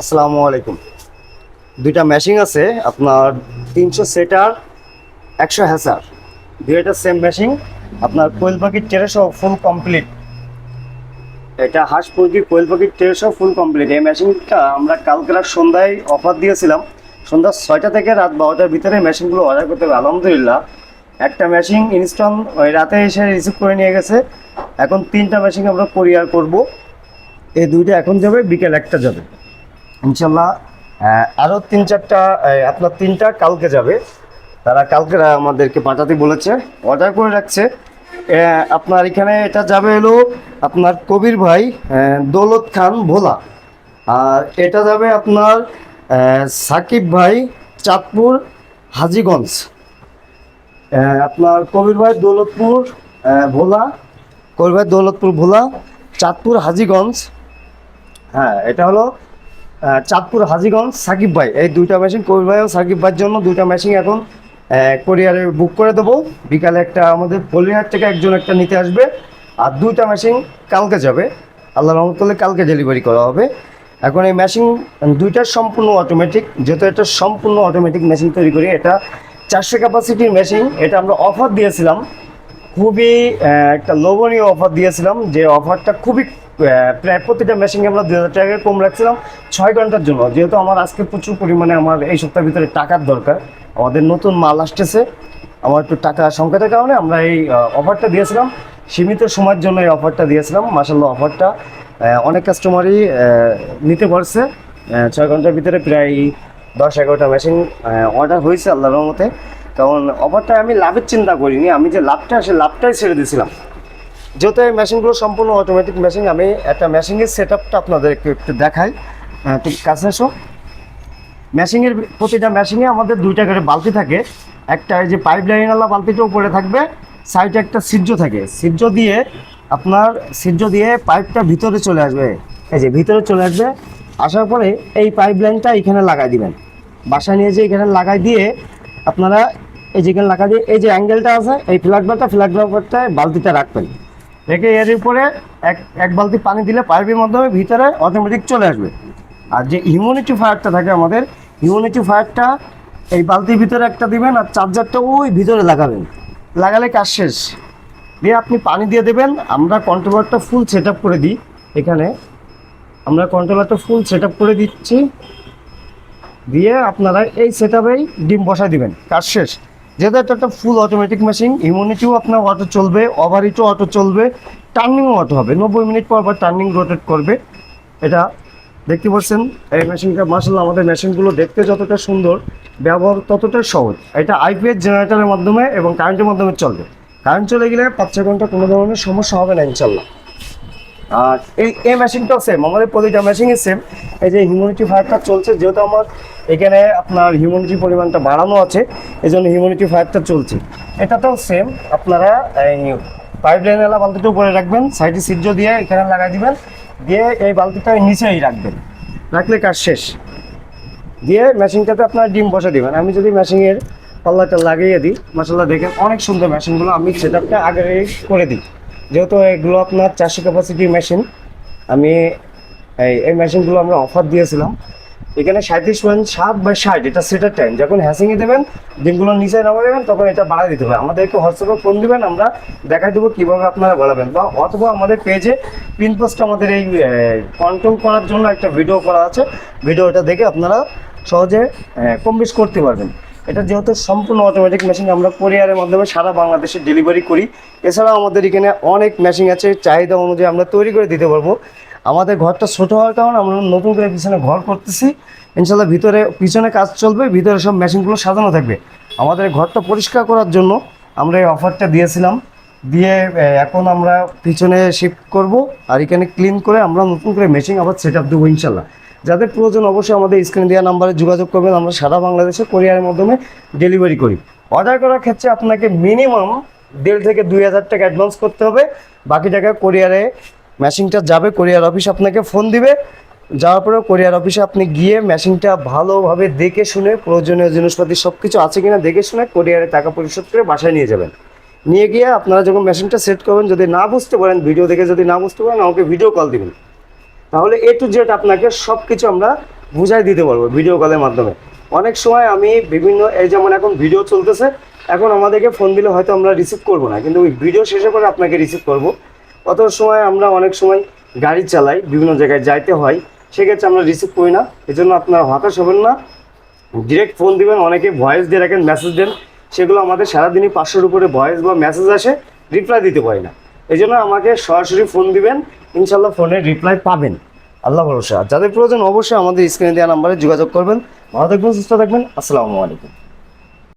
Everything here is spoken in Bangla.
আসসালামু আলাইকুম। দুইটা মেশিন আছে, আপনার তিনশো সেটার একশো হ্যাসার দুইটা সেম মেশিন আপনার কোয়েল পাখির তেরোশো ফুল কমপ্লিট এটা হাঁস মুরগি কোয়েল পাখির তেরোশো ফুল কমপ্লিট এই মেশিনটা আমরা কালকে সন্ধ্যায় অফার দিয়েছিলাম। সন্ধ্যা ছয়টা থেকে রাত বারোটার ভিতরে মেশিনগুলো অর্ডার করতে হবে। আলহামদুলিল্লাহ, একটা মেশিন ইনস্টল ওই রাতে এসে রিসিভ করে নিয়ে গেছে। এখন তিনটা মেশিন আমরা কোরিয়ার করব। এই দুইটা এখন যাবে, বিকেল একটা যাবে। ইনশাল্লাহ আহ, আরও তিন চারটা আপনার তিনটা কালকে যাবে। তারা কালকে আমাদেরকে পাঠাতে বলেছে। অর্ডার করে রাখছে। আপনার এখানে এটা যাবে এলো আপনার কবির ভাই দৌলত খান ভোলা। আর এটা যাবে আপনার সাকিব ভাই চাঁদপুর হাজিগঞ্জ। আপনার কবির ভাই দৌলতপুর ভোলা। কবির ভাই দৌলতপুর ভোলা। চাঁদপুর হাজিগঞ্জ। হ্যাঁ এটা হলো চাঁদপুর হাজিগঞ্জ সাকিব ভাই। এই দুইটা মেশিন কবির ভাই ও সাকিব ভাইয়ের জন্য দুইটা মেশিন এখন কোরিয়ারে বুক করে দেবো। বিকালে একটা আমাদের পলিহাট থেকে একজন একটা নিতে আসবে। আর দুইটা মেশিন কালকে যাবে। আল্লাহ রহমত করলে কালকে ডেলিভারি করা হবে। এখন এই মেশিন দুইটা সম্পূর্ণ অটোমেটিক যেহেতু এটা সম্পূর্ণ অটোমেটিক মেশিন তৈরি করি, এটা চারশো ক্যাপাসিটির মেশিন এটা আমরা অফার দিয়েছিলাম। খুবই একটা লোভনীয় অফার দিয়েছিলাম যে অফারটা খুবই প্রায় প্রতিটা মেশিনে আমরা দু হাজার টাকা কম রাখছিলাম। ছয় ঘণ্টার জন্য। যেহেতু আমার আজকে প্রচুর পরিমাণে আমার এই সপ্তাহের ভিতরে টাকার দরকার, আমাদের নতুন মাল আসতেছে। আমার একটু টাকা সংকটের কারণে আমরা এই অফারটা দিয়েছিলাম। সীমিত সময়ের জন্য এই অফারটা দিয়েছিলাম। মাসাল্লাহ অফারটা অনেক কাস্টমারই নিতে পারছে। ছয় ঘণ্টার ভিতরে প্রায় দশ এগারোটা মেশিন অর্ডার হয়েছে আল্লাহর মতে কারণ অফারটা আমি লাভের চিন্তা করিনি। আমি যে লাভটা, সে লাভটাই ছেড়ে দিয়েছিলাম। যেহেতু এই মেশিনগুলো সম্পূর্ণ অটোমেটিক মেশিন আমি একটা মেশিনের সেট আপটা আপনাদেরকে একটু দেখাই। ঠিক কাছে এসো। মেশিনের প্রতিটা মেশিনে আমাদের দুইটা করে বালতি থাকে। একটা এই যে পাইপ লাইনওয়ালা বালতিটা উপরে থাকবে সাইডে একটা সিজ্জ থাকে। সিজ্জ দিয়ে আপনার সিজ্জ দিয়ে পাইপটা ভিতরে চলে আসবে। এই যে ভিতরে চলে আসবে। আসার পরে এই পাইপ লাইনটা এখানে লাগাই দিবেন। বাসায় নিয়ে যে এখানে লাগাই দিয়ে আপনারা এই যেখানে লাগা দিয়ে, এই যে অ্যাঙ্গেলটা আছে, এই ফ্ল্যাট বারটা ফ্ল্যাট বারটায় বালতিটা রাখবেন। রেখে এর উপরে এক এক বালতি পানি দিলে পাইপের মাধ্যমে ভিতরে অটোমেটিক চলে আসবে। আর যে হিউম্যানিটি ফায়ারটা থাকে আমাদের হিউম্যানিটি ফায়ারটা এই বালতির ভিতরে একটা দিবেন আর চার্জারটা ওই ভিতরে লাগাবেন। লাগালে কাজ শেষ। দিয়ে আপনি পানি দিয়ে দেবেন, আমরা কন্ট্রোলারটা ফুল সেট করে দিই এখানে। আমরা কন্ট্রোলারটা ফুল সেট করে দিচ্ছি। দিয়ে আপনারা এই সেট ডিম বসায় দিবেন। কাজ শেষ। যেহেতু এটা একটা ফুল অটোমেটিক মেশিন ইমিউনিটিও আপনার অটো চলবে ওভারিটও অটো চলবে টার্নিংও অটো হবে। নব্বই মিনিট পর পর টার্নিং রোটেট করবে। এটা দেখতে পাচ্ছেন, এই মেশিনটা মার্শাল্লাহ আমাদের মেশিনগুলো দেখতে যতটা সুন্দর, ব্যবহার ততটা সহজ। এটা আইপিএস জেনারেটরের মাধ্যমে এবং কারেন্টের মাধ্যমে চলবে। কারেন্ট চলে গেলে পাঁচ ছ ঘণ্টা কোনো ধরনের সমস্যা হবে না ইনশাল্লাহ আর এই এই মেশিনটাও সেম আমাদের প্রতিটা মেশিনই সেম এই যে হিউম্যানিটি ফায়ারটা চলছে, যেহেতু আমার এখানে আপনার হিউম্যানিটি পরিমাণটা বাড়ানো আছে এই জন্য হিউম্যানিটি ফায়ারটা চলছে। এটাতেও সেম আপনারা এই পাইপ লাইনওয়ালা বালতিটা উপরে রাখবেন সাইডে সিজ্জ দিয়ে এখানে লাগাই দিবেন, দিয়ে এই বালতিটা নিচেই রাখবেন। রাখলে কাজ শেষ। দিয়ে মেশিনটাতে আপনার ডিম বসে দিবেন। আমি যদি মেশিনের পাল্লাটা লাগিয়ে দিই মশলা দেখেন অনেক সুন্দর মেশিনগুলো আমি সেট আপটা আগে করে দিই। যেহেতু এগুলো আপনার চারশো ক্যাপাসিটির মেশিন আমি এই মেশিনগুলো আমরা অফার দিয়েছিলাম। এখানে সাঁত্রিশ পয়েন্ট সাত বা ষাট, এটা সেটার টাইম যখন হ্যাসিংয়ে দেবেন, ডিমগুলো নিচে নামা দেবেন, তখন এটা বাড়াই দিতে হবে। আমাদেরকে হোয়াটসঅ্যাপে ফোন দেবেন, আমরা দেখাই দেবো কীভাবে আপনারা বাড়াবেন। বা অথবা আমাদের পেজে পিন পোস্ট আমাদের এই কন্ট্রোল করার জন্য একটা ভিডিও করা আছে। ভিডিওটা দেখে আপনারা সহজে কম বেশ করতে পারবেন। এটা যেহেতু সম্পূর্ণ অটোমেটিক মেশিন আমরা কোরিয়ারের মাধ্যমে সারা বাংলাদেশে ডেলিভারি করি। এছাড়াও আমাদের এখানে অনেক মেশিন আছে, চাহিদা অনুযায়ী আমরা তৈরি করে দিতে পারব। আমাদের ঘরটা ছোট হওয়ার কারণে আমরা নতুন করে পিছনে ঘর করতেছি। ইনশাল্লাহ ভিতরে, পিছনে কাজ চলবে, ভিতরে সব মেশিনগুলো সাজানো থাকবে। আমাদের ঘরটা পরিষ্কার করার জন্য আমরা এই অফারটা দিয়েছিলাম। দিয়ে এখন আমরা পিছনে শিফট করব আর এখানে ক্লিন করে আমরা নতুন করে মেশিন আবার সেট আপ দেবো ইনশাল্লাহ যাদের প্রয়োজন অবশ্যই আমাদের স্ক্রিন দেওয়া নাম্বারে যোগাযোগ করবেন। আমরা সারা বাংলাদেশে কোরিয়ারের মাধ্যমে ডেলিভারি করি। অর্ডার করার ক্ষেত্রে আপনাকে মিনিমাম দেড় থেকে দুই হাজার টাকা অ্যাডভান্স করতে হবে। বাকি টাকা কোরিয়ারে মেশিনটা যাবে কোরিয়ার অফিস আপনাকে ফোন দিবে। যাওয়ার পরে কোরিয়ার অফিসে আপনি গিয়ে মেশিনটা ভালোভাবে দেখে শুনে, প্রয়োজনীয় জিনিসপাতি সব কিছু আছে কিনা দেখে শুনে কোরিয়ারে টাকা পরিশোধ করে বাসায় নিয়ে যাবেন। নিয়ে গিয়ে আপনারা যখন মেশিনটা সেট করবেন, যদি না বুঝতে পারেন ভিডিও দেখে যদি না বুঝতে পারেন, আমাকে ভিডিও কল দিবেন। তাহলে এ টু জেড আপনাকে সব কিছু আমরা বুঝাই দিতে পারব ভিডিও কলের মাধ্যমে। অনেক সময় আমি বিভিন্ন, এই যেমন এখন ভিডিও চলতেছে, এখন আমাদেরকে ফোন দিলে হয়তো আমরা রিসিভ করব না, কিন্তু ওই ভিডিও শেষে করে আপনাকে রিসিভ করব। অত সময় আমরা অনেক সময় গাড়ি চালাই, বিভিন্ন জায়গায় যাইতে হয়, সেক্ষেত্রে আমরা রিসিভ করি না, এজন্য আপনারা হতাশ হবেন না। ডিরেক্ট ফোন দিবেন, অনেকে ভয়েস দিয়ে রাখেন মেসেজ দেন, সেগুলো আমাদের সারাদিনই পাঁচশোর উপরে ভয়েস বা মেসেজ আসে রিপ্লাই দিতে পারি না। এই জন্য আমাকে সরাসরি ফোন দিবেন, ইনশাল্লাহ ফোনের রিপ্লাই পাবেন। আল্লাহ ভরসা। যাদের প্রয়োজন অবশ্যই আমাদের স্ক্রিনে দেওয়া নাম্বারে যোগাযোগ করবেন। ভালো থাকবেন, সুস্থ থাকবেন। আসসালামু আলাইকুম।